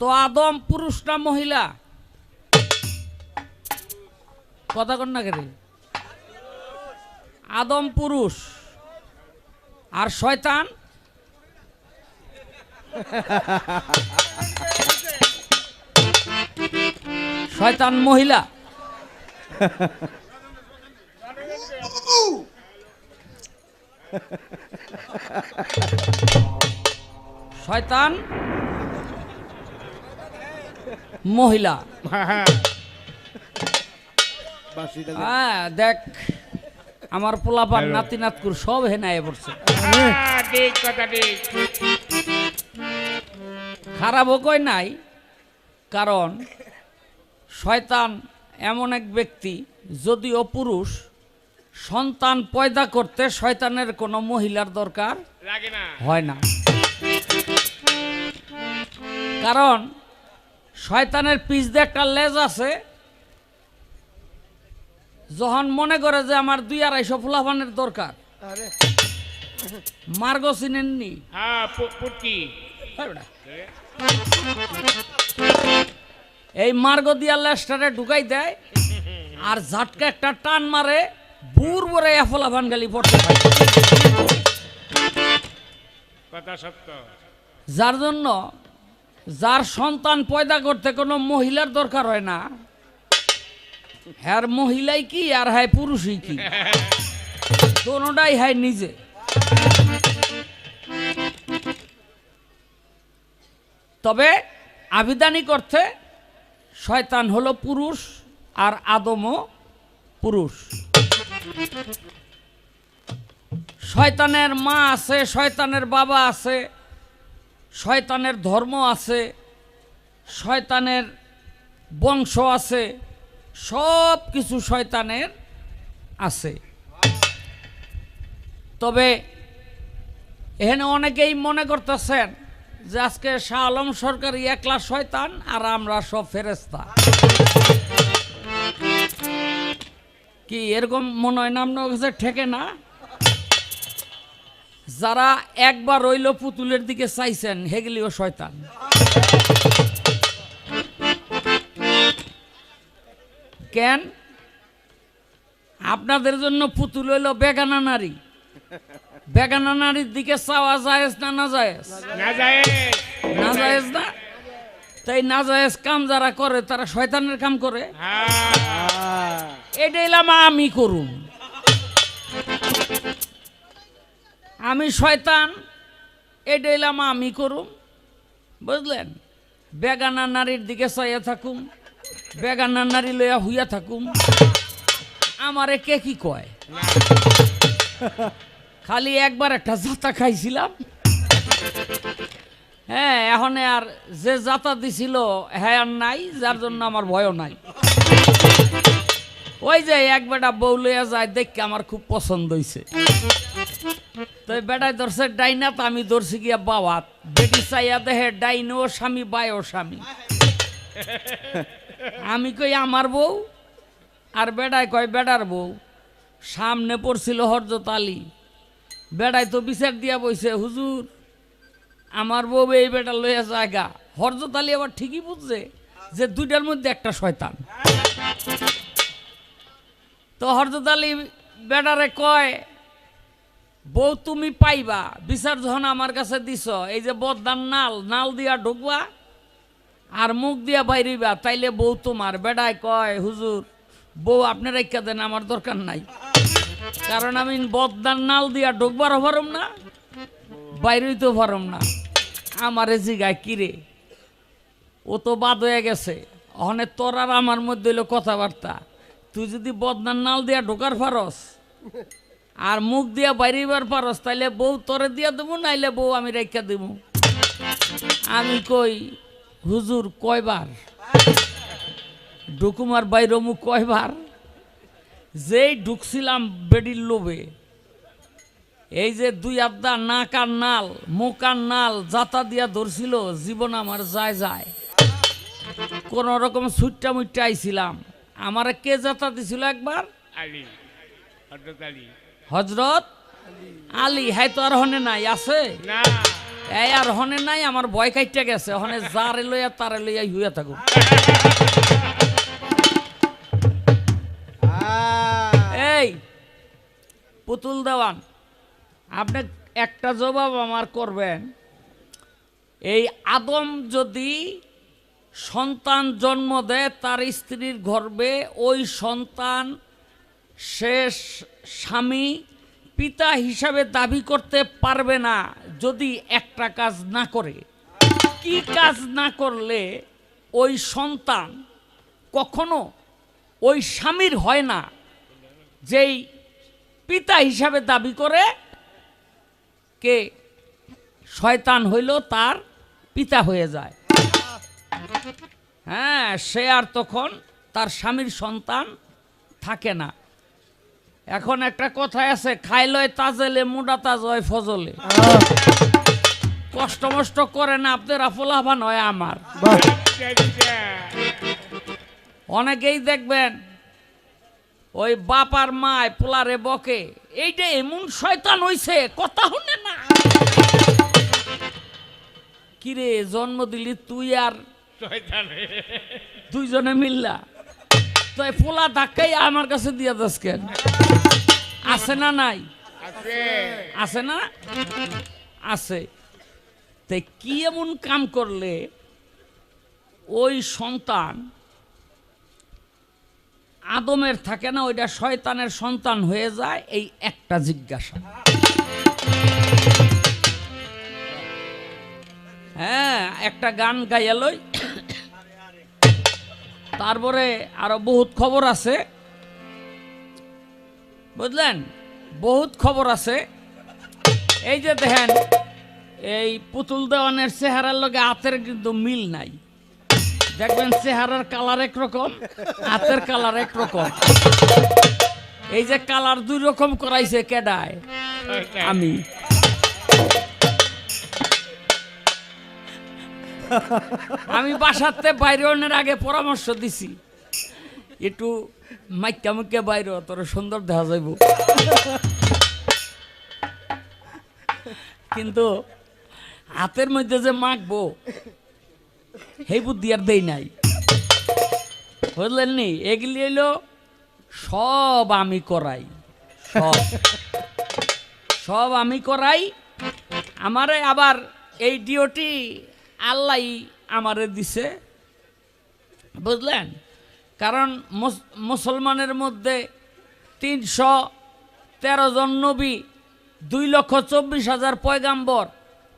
তো আদম পুরুষ না মহিলা? কথা কন না কেরে আদম পুরুষ। আর শয়তান? শয়তান মহিলা। শয়তান মহিলা। হ্যাঁ দেখ আমার পোলাপার নাতি নাতকুর সব হেনায় পড়ছে। হ্যাঁ, খারাপও কয় নাই কারণ শয়তান এমন এক ব্যক্তি যদিও পুরুষ সন্তান পয়দা করতে শয়তানের কোনো মহিলার দরকার হয় না। কারণ শয়তানের পিছ দিয়ে একটা লেজ আছে। যখন মনে করে যে আমার দুই আড়াইশো ফুলাফানের দরকার মার্গ চিনেননি? হ্যাঁ এই মার্গ দিয়া লেস্টারে ঢুকাই দেয় আর ঝাটকা একটা টান মারে বুর বরে এফলাফান গালি পড়তে সত্য। যার জন্য যার সন্তান পয়দা করতে কোনো মহিলার দরকার হয় না। হ্যার মহিলাই কি আর হ্যাঁ পুরুষই কি? দোনোটাই হ্যাঁ নিজে। তবে আবিধানিক অর্থে শয়তান হলো পুরুষ আর আদমও পুরুষ। শয়তানের মা আছে, শয়তানের বাবা আছে শয়তানের ধর্ম আছে, শয়তানের বংশ আছে, সব কিছু শয়তানের আছে। তবে এখানে অনেকেই মনে করতেছেন যে আজকে শাহ আলম সরকারি একলা শয়তান আর আমরা সব ফেরেস্তা কি এরকম মনে হয় না ঠেকে না? যারা একবার রইল পুতুলের দিকে চাইছেন হেগলিও শয়তান। কেন? আপনাদের জন্য পুতুল হইল বেগানা নারী। বেগানা নারীর দিকে চাওয়া জায়েজ না না যায় না তাই না জায়েজ কাম যারা করে তারা শয়তানের কাম করে? হ্যাঁ। এটা এলাম আমি করুন। আমি শয়তান এটা এলাম আমি করুম। বুঝলেন? বেগানা নারীর দিকে চাইয়া থাকুম, বেগানা নারী লইয়া হুইয়া থাকুম। আমারে কে কি কয়? খালি একবার একটা জাতা খাইছিলাম। হ্যাঁ এখন আর যে জাতা দিছিল হ্যাঁ আর নাই, যার জন্য আমার ভয়ও নাই। ওই যে এক বেটা বউ লইয়া যায়, দেখকে আমার খুব পছন্দ হইছে। তো বেটায় ধরছে ডাইনাত, আমি ধরছি গিয়া বাবাত বেটি চাইয়া দেহে ডাইনও স্বামী বায়ও স্বামী। আমি কই আমার বউ, আর বেটায় কয় বেটার বউ। সামনে পড়ছিল হরজত আলী। বেটায় তো বিচার দিয়া বইছে, হুজুর, আমার বউ এই বেটা লইয়া জায়গা হরজত আলী আবার ঠিকই বুঝছে যে দুইটার মধ্যে একটা শয়তান। তো হরজত আলী বেটারে কয় বউ তুমি পাইবা, বিচার যখন আমার কাছে দিছ, এই যে বদদান নাল নাল দিয়া ঢুকবা আর মুখ দিয়া বাইরিবা, তাইলে বউ তোমার বেড়ায় কয়, হুজুর, বউ আপনি রেখা দেন, আমার দরকার নাই। কারণ আমি বদদান নাল দিয়া ঢুকবারও পারম না বাইরেই তো পারম না। আমারে জিগায় কিরে ও তো বাদ হয়ে গেছে। ওখানে তোর আর আমার মধ্যে হইল কথাবার্তা। তুই যদি বদনার নাল দিয়া ঢোকার পারস আর মুখ দিয়া বাইরেবার পারস, তাইলে বউ তোরে দিয়া দেবো, নাইলে বউ আমি রেখা দেব। আমি কই, হুজুর কয়বার? ডুকুমার বাইর মুখ কয়বার? যেই ঢুকছিলাম বেডির লোভে, এই যে দুই আবদা নাক আর নাল, মুখ আর নাল যাতা দিয়া ধরছিল, জীবন আমার যায় যায়। কোন রকম সুট্টা মুট্টা আইছিলাম। আমারে কে যাতা দিছিল একবার? হজরত আলী হ্যাঁ তো আর হনে নাই আছে? এই আর হনে নাই আমার ভয় কাইটে গেছে হনে যারে লইয়া তারে লইয়া হইয়া থাকো। এই পুতুল দেওয়ান আপনি একটা জবাব আমার করবেন। এই আদম যদি সন্তান জন্ম দেয় তার স্ত্রীর গর্ভে ওই সন্তান সে স্বামী পিতা হিসাবে দাবি করতে পারবে না যদি একটা কাজ না করে। কি কাজ না করলে ওই সন্তান কখনো ওই স্বামীর হয় না, যেই পিতা হিসাবে দাবি করে কে শয়তান হইল তার পিতা হয়ে যায়। হ্যাঁ সে আর তখন তার স্বামীর সন্তান থাকে না। এখন একটা কথায় আছে খাইলয় তাজেলে মুডা তাজ হয় ফজলে কষ্ট মষ্ট করে না আপনারা ফোলাভান হয় আমার। অনেকেই দেখবেন ওই বাপ আর মায় পোলারে বকে এইটা এমন শয়তান হইছে কথা শুনে না। কিরে জন্ম দিলি তুই আর শয়তান। দুইজনে মিল্লা? তো এই পোলা ধাক্কাই আমার কাছে দিয়া দাস কেন? আছে না নাই? আছে। না? আছে। তে কি এমন কাম করলে ওই সন্তান আদমের থাকে না ওইটা শয়তানের সন্তান হয়ে যায় এই একটা জিজ্ঞাসা। হ্যাঁ একটা গান গাইয়ালই তারপরে আরও বহুত খবর আছে। বুঝলেন? বহুত খবর আছে। এই যে দেখেন, এই পুতুল দেওয়ানের চেহারার লগে হাতের কিন্তু মিল নাই। দেখবেন চেহারার কালার একরকম হাতের কালার একরকম এই যে কালার দুই রকম করাইছে কেডায়? আমি। আমি বাসাতে বাইরে অন্যের আগে পরামর্শ দিছি। একটু মাইকা মুখে বাইরে, তোর সুন্দর দেখা যাইব। কিন্তু হাতের মধ্যে যে মাখবো, সেই বুদ্ধি আর দেই নাই। বুঝলেন নি এগুলি হইল সব আমি করাই। সব। সব আমি করাই, আমারে আবার এই ডিওটি আল্লাহ আমারে দিছে। বুঝলেন? কারণ মুসলমানের মধ্যে তিনশো তেরো জন নবী দুই লক্ষ চব্বিশ হাজার পয়গাম্বর।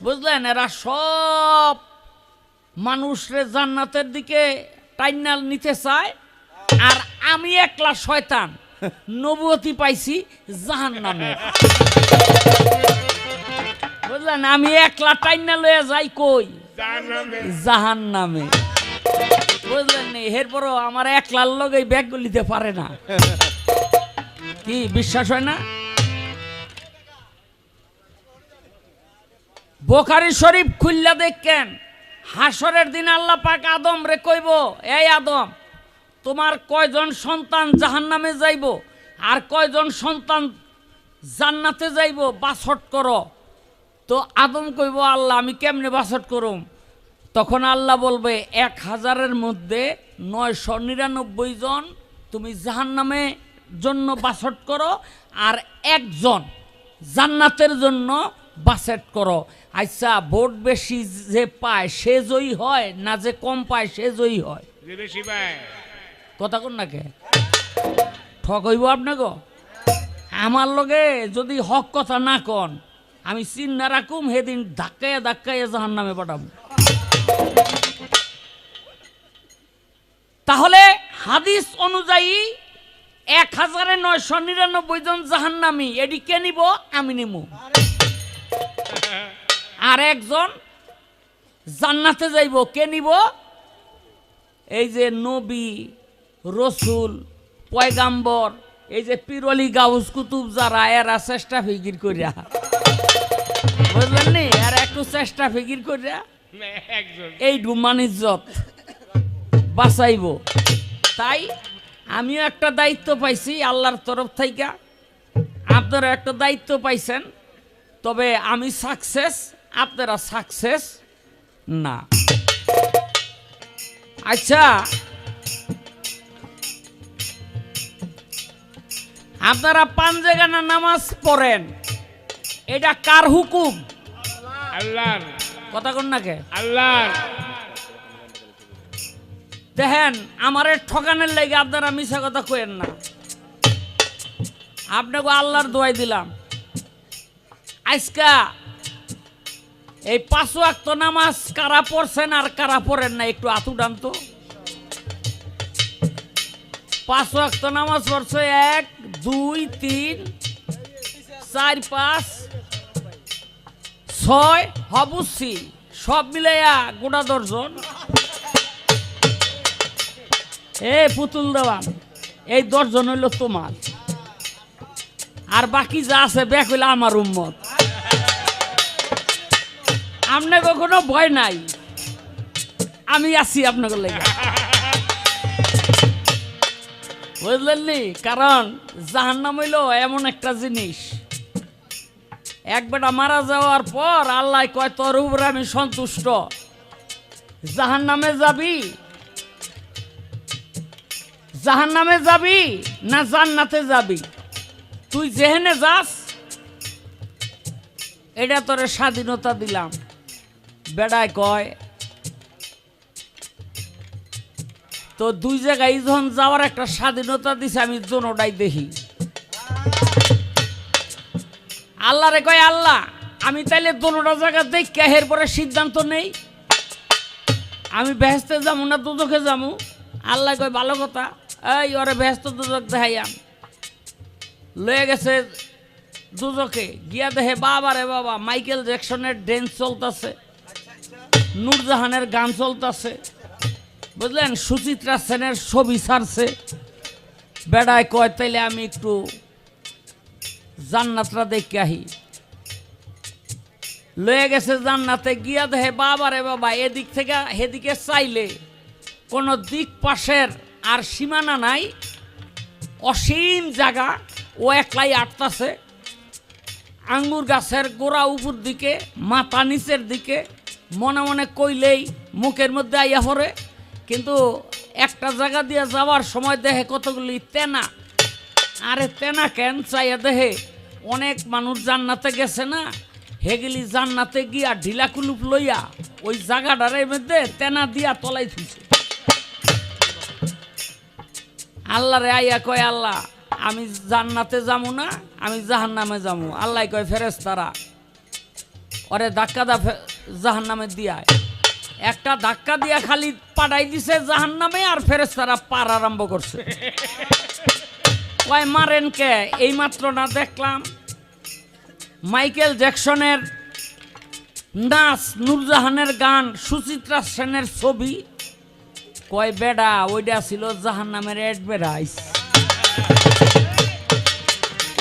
বুঝলেন? এরা সব মানুষরে জান্নাতের দিকে টাইনাল নিতে চায় আর আমি একলা শয়তান। নবুয়তি পাইছি জাহান নামে বুঝলেন? আমি একলা টাইনা লয়ে যাই কই? জাহান্নামে। জাহান নামে এরপরও আমার একলার লগে ব্যাগ গুলিতে পারে না। কি, বিশ্বাস হয় না? বোখারি শরীফ খুললা দেখেন, হাসরের দিন আল্লাহ পাক আদম রে কইব, এই আদম, তোমার কয়জন সন্তান জাহান নামে যাইব? আর কয়জন সন্তান জান্নাতে যাইব? বাছট করো। তো আদম কইব, আল্লাহ, আমি কেমনে বাছট করুম? তখন আল্লাহ বলবে এক হাজারের মধ্যে নয়শো নিরানব্বই জন তুমি জাহান নামে জন্য বাছট করো আর একজন জান্নাতের জন্য বাসেট করো। আচ্ছা ভোট বেশি যে পায় সে জয়ী হয় না যে কম পায় সে জয়ী হয়? বেশি পায়। কথা কোন নাকে ঠক হইব আপনাকে আমার লগে যদি হক কথা না কন আমি চিন্না রাখুম সেদিন ধাক্কাইয়া ধাক্কাইয়া জাহান নামে পাঠাবো। তাহলে হাদিস অনুযায়ী এক হাজারে নয়শো নিরানব্বই জন জাহান্নামি এটি কে নিব? আমি নিব আর একজন জান্নাতে যাইব কে নিব? এই যে নবী রসুল পয়গাম্বর এই যে পিরলি গাউস কুতুব যারা এরা চেষ্টা ফিকির করিয়া বুঝলেন নি? আর একটু চেষ্টা ফিকির করিয়া একজন। এই ডুমান ইজ্জত। বাঁচাইব। তাই আমিও একটা দায়িত্ব পাইছি আল্লাহর তরফ থেকে আপনারা একটা দায়িত্ব পাইছেন তবে আমি সাকসেস আপনারা সাকসেস না। আচ্ছা আপনারা পাঞ্জেগানা নামাজ পড়েন এটা কার হুকুম? আল্লাহর। কথা কন না কে? আল্লাহর। দেখেন, আমারে ঠকানের লেগে আপনারা মিশা কথা কইেন না। আপনাকে আল্লাহর দোয়াই দিলাম। আজকা এই পাঁচ ওয়াক্ত নামাজ কারা পড়ছেন আর কারা পড়েন না, একটু আতু ডান তো। পাঁচ ওয়াক্ত নামাজ পড়ছে এক, দুই, তিন, চার, পাঁচ, ছয় হবুসি সব মিলাইয়া গোটা দর্জন এ, পুতুল দেওয়ান এই দশজন হইল তোমার। আর বাকি যা আছে ব্যাক হইলে আমার উম্মত। আপনি কোনো ভয় নাই। আমি আছি আপনাকে লেগে। বুঝলেন নি? কারণ জাহান্নাম হইল এমন একটা জিনিস। এক বেটা মারা যাওয়ার পর আল্লাহ কয়, তোর উপরে আমি সন্তুষ্ট। জাহান্নামে যাবি জাহান নামে যাবি না জান্নাতে যাবি? তুই যেহেনে যাস, এটা তোরে স্বাধীনতা দিলাম। বেড়ায় কয় তো দুই জায়গায় যখন যাওয়ার একটা স্বাধীনতা দিছে, আমি দোনোটাই দেখি। আল্লাহ রে কয়, আল্লাহ, আমি তাইলে দোনোটা জায়গা দেখি এরপরে সিদ্ধান্ত নেই। আমি বেহেস্তে যাব না, দুদকে যাব। আল্লাহ কয়, ভালো কথা। এই, ওরে ব্যস্ত দুদক দেখাইয়াম লয়ে গেছে দুদকে গিয়া দেখে বাবা রে বাবা, মাইকেল জ্যাকসনের ড্যান্স চলতেছে। নূরজাহানের গান চলতেছে। বুঝলেন? সুচিত্রা সেনের ছবি ছাড়ছে। বেড়ায় কয়, তাইলে আমি একটু জান্নাতটা দেখে আহি। লয়ে গেছে জান্নাতে। গিয়া দেহে বাবা রে বাবা, এদিক থেকে হেদিকে চাইলে কোনো দিক পাশের আর সীমানা নাই, অসীম জায়গা, ও একলাই আটতাছে। আঙ্গুর গাছের গোড়া উপর দিকে, মাথা নিচের দিকে, মনে মনে কইলেই মুখের মধ্যে আইয়া পড়ে। কিন্তু একটা জায়গা দিয়ে যাওয়ার সময় দেখে কতগুলি তেনা। আরে তেনা কেন চাইয়া দেখে অনেক মানুষ জান্নাতে গেছে না? হেগিলি জান্নাতে গিয়া ঢিলা কুলুপ লইয়া ওই জায়গাটার মধ্যে তেনা দিয়া তলাই থুইছে। আল্লাহ রে আইয়া কয় আল্লাহ, আমি জান্নাতে যাব না, আমি জাহান নামে যাব আল্লাহ কয় ফেরেস তারা ওরে ধাক্কা দা জাহান নামে দিয়ায়। একটা ধাক্কা দিয়া খালি পাঠাই দিছে জাহান নামে আর ফেরেস তারা পার আরম্ভ করছে। কয়, মারেন কে? এই মাত্র না দেখলাম মাইকেল জ্যাকসনের নাচ নূরজাহানের গান সুচিত্রা সেনের ছবি কয় বেডা ওইটা ছিল জাহান নামের অ্যাডভারাইজ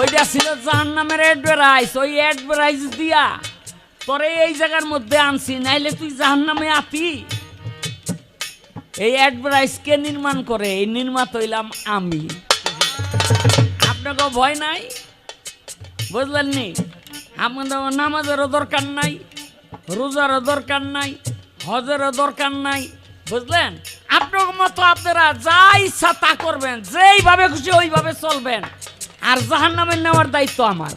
ওইটা ছিল জাহান নামের অ্যাডভারাইজ ওই অ্যাডভারাইজ দিয়া তোরে এই জায়গার মধ্যে আনছি, নাইলে তুই জাহান নামে আতি। এই অ্যাডভারাইজ কে নির্মাণ করে, এই নির্মাত হইলাম আমি। আপনাকে ভয় নাই? বুঝলেন নি? আপনাদের নামাজেরও দরকার নাই, রোজারও দরকার নাই, হজেরও দরকার নাই, বুঝলেন? আপনার মতো আপনারা যা ইচ্ছা তা করবেন, যেইভাবে খুশি ওইভাবে চলবেন। আর জাহান নামের নেওয়ার দায়িত্ব আমার।